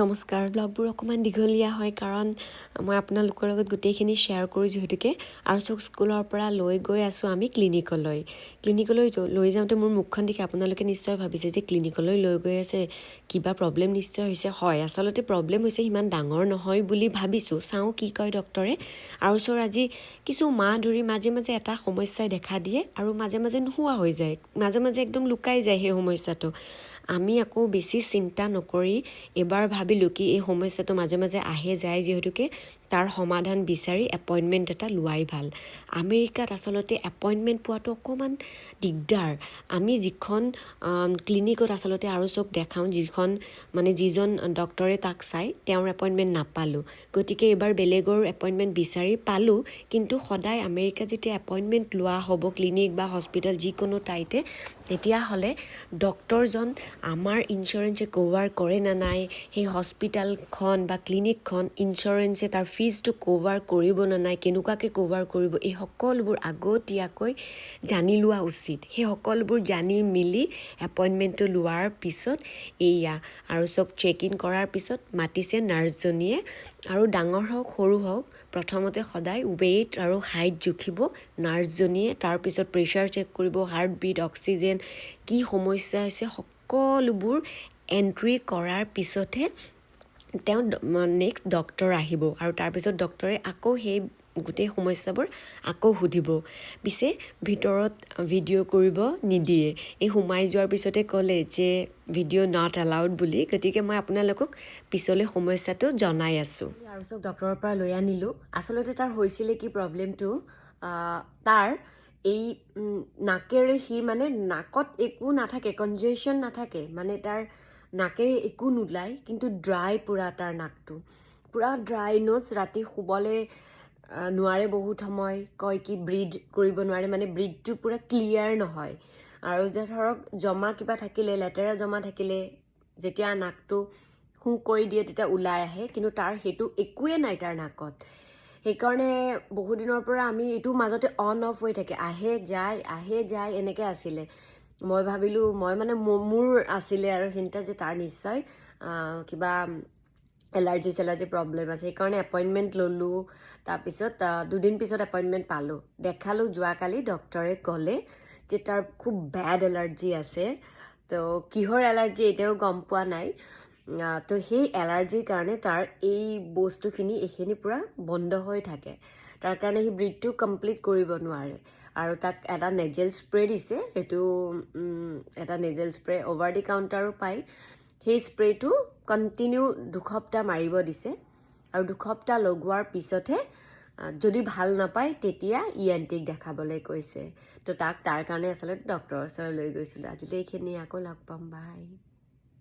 নমস্কাৰ ব্লগবোৰ অকণমান দীঘলীয়া হয় কাৰণ মই আপোনালোকৰ লগত গোটেইখিনি শ্বেয়াৰ কৰোঁ যিহেতুকে আৰু চব স্কুলৰ পৰা লৈ গৈ আছোঁ আমি ক্লিনিকলৈ ক্লিনিকলৈ লৈ যাওঁতে মোৰ মুখখন দেখি আপোনালোকে নিশ্চয় ভাবিছে যে ক্লিনিকলৈ লৈ গৈ আছে কিবা প্ৰব্লেম নিশ্চয় হৈছে। হয় আচলতে প্ৰব্লেম হৈছে সিমান ডাঙৰ নহয় বুলি ভাবিছোঁ। চাওঁ কি কয় ডক্টৰে আৰু ওচৰ আজি কিছু মাহ ধৰি মাজে মাজে এটা সমস্যাই দেখা দিয়ে আৰু মাজে মাজে নোহোৱা হৈ যায়। মাজে মাজে একদম লুকাই যায় সেই সমস্যাটো। আমি আকৌ বেছি চিন্তা নকৰি এবাৰ ভাবিলোঁ কি এই সমস্যাটো মাজে মাজে আহে যায়, যিহেতুকে তাৰ সমাধান বিচাৰি এপইণ্টমেণ্ট এটা লোৱাই ভালো। আমেৰিকাত আচলতে এপইণ্টমেণ্ট পোৱাটো অকণমান দিগদাৰ। আমি যিখন ক্লিনিকত আচলতে আৰু চক দেখাওঁ, যিখন মানে যিজন ডক্টৰে তাক চাই, তেওঁৰ এপইণ্টমেণ্ট নাপালোঁ। গতিকে এইবাৰ বেলেগৰ এপইণ্টমেণ্ট বিচাৰি পালোঁ, কিন্তু সদায় আমেৰিকাত যেতিয়া এপইণ্টমেণ্ট লোৱা হ'ব ক্লিনিক বা হস্পিটেল যিকোনো ঠাইতে, তেতিয়াহ'লে ডক্টৰজন আমাৰ ইঞ্চুৰেঞ্চে কভাৰ কৰে নে নাই, সেই হস্পিটেলখন বা ক্লিনিকখন ইঞ্চুৰেঞ্চে তাৰ ফিজটো কভাৰ কৰিব নে নাই কেনেকুৱাকৈ কভাৰ কৰিব এই সকলোবোৰ আগতীয়াকৈ জানি লোৱা উচিত। সেই সকলোবোৰ জানি মেলি এপইণ্টমেণ্টটো লোৱাৰ পিছত এইয়া। আৰু চক চেক ইন কৰাৰ পিছত মাতিছে নাৰ্ছজনীয়ে। আৰু ডাঙৰ হওক সৰু হওক প্ৰথমতে সদায় ৱেইট আৰু হাইট জুখিব নাৰ্ছজনীয়ে। তাৰপিছত প্ৰেছাৰ চেক কৰিব হাৰ্ট বিট অক্সিজেন কি সমস্যা হৈছে সকলোবোৰ এণ্ট্ৰি কৰাৰ পিছতহে তেওঁ নেক্সট ডক্টৰ আহিব আৰু তাৰপিছত ডক্টৰে আকৌ সেই গোটেই সমস্যাবোৰ আকৌ সুধিব। পিছে ভিতৰত ভিডিঅ' কৰিব নিদিয়ে। এই সোমাই যোৱাৰ পিছতে ক'লে যে ভিডিঅ' নট এলাউড বুলি গতিকে মই আপোনালোকক পিছলৈ সমস্যাটো জনাই আছোঁ। আৰু চব ডক্টৰৰ পৰা লৈ আনিলোঁ। আচলতে তাৰ হৈছিলে কি প্ৰব্লেমটো তাৰ এই নাকেৰে সি মানে নাকত একো নাথাকে কনজেশ্যন নাথাকে। মানে তাৰ নাকেৰে একো নোলায় কিন্তু ড্ৰাই পূৰা তাৰ নাকটো। পূৰা ড্ৰাই ন'জ ৰাতি শুবলৈ নোৱাৰে বহুত সময় কয় কি ব্ৰিড কৰিব নোৱাৰে মানে ব্ৰিডটো পূৰা ক্লিয়াৰ নহয়। আৰু যে ধৰক জমা কিবা থাকিলে লেতেৰা জমা থাকিলে যেতিয়া নাকটো শু কৰি দিয়ে তেতিয়া ওলাই আহে কিন্তু তাৰ সেইটো একোৱে নাই তাৰ নাকত। সেইকাৰণে বহুদিনৰ পৰা আমি এইটো মাজতে অন অফ হৈ থাকে। আহে যায় আহে যায় এনেকৈ আছিলে। মই ভাবিলোঁ, মই মানে মোৰ আছিলে আৰু চিন্তা যে তাৰ নিশ্চয় কিবা এলাৰ্জি চেলাৰ্জি প্ৰব্লেম আছে, সেইকাৰণে এপইণ্টমেণ্ট ল'লোঁ। তাৰপিছত দুদিন পিছত এপইণ্টমেণ্ট পালোঁ। দেখালোঁ যোৱাকালি ডক্টৰে ক'লে যে তাৰ খুব বেড এলাৰ্জি আছে। তো কিহৰ এলাৰ্জি এতিয়াও গম পোৱা নাই। তো সেই এলাৰ্জিৰ কাৰণে তাৰ এই বস্তুখিনি এইখিনি পূৰা বন্ধ হৈ থাকে। তাৰ কাৰণে সি ব্ৰিডটো কমপ্লিট কৰিব নোৱাৰে। আৰু তাক এটা নেজেল স্প্ৰে দিছে, সেইটো এটা নেজেল স্প্ৰে অভাৰ দি কাউণ্টাৰো পায়। সেই স্প্ৰেটো কণ্টিনিউ দুসপ্তাহ মাৰিব দিছে আৰু দুসপ্তাহ লগোৱাৰ পিছতহে যদি ভালো নাপায় তেতিয়া ই এন টিক দেখাবলৈ কৈছে। তো তাক তাৰ কাৰণে আচলতে ডক্টৰৰ ওচৰলৈ লৈ গৈছিলোঁ। আজিলৈ এইখিনি আকৌ লগ পাম। বাই